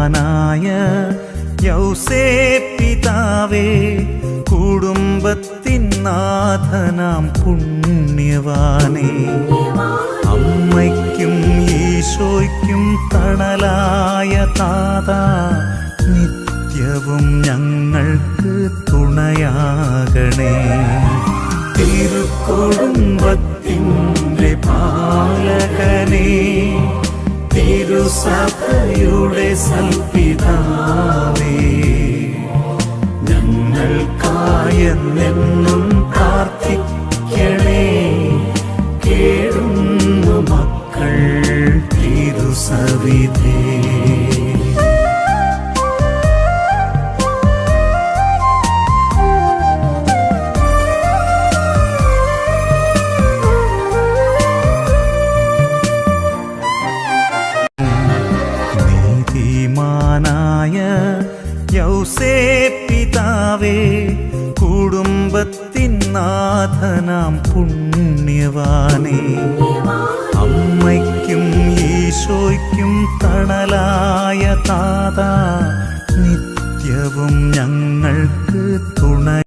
നീതിമാനായ യൗസേ പിതാവേ കുടുംബത്തിൻ നാഥനാം പുണ്യവാനേ. അമ്മയ്ക്കും ഈശോയ്ക്കും തണലായ താത നിത്യവും ഞങ്ങൾക്ക് തുണയാകണേ. തിരുക്കുടുംബത്തിന്റെ പാലകനേ തിരുസഭയുടെ സൽപിതാവേ. ഞങ്ങൾക്കായെന്നെന്നും പ്രാർത്ഥിക്കണേ. കേടുന്നു മക്കൾ തിരുസവിധേ. നീതിമാനായ യൗസേ പിതാവേ കുടുംബത്തിൻ നാഥനാം പുണ്യവാനേ. അമ്മയ്ക്കും ഈശോയ്ക്കും തണലായ താത നിത്യവും ഞങ്ങൾക്ക് തുണ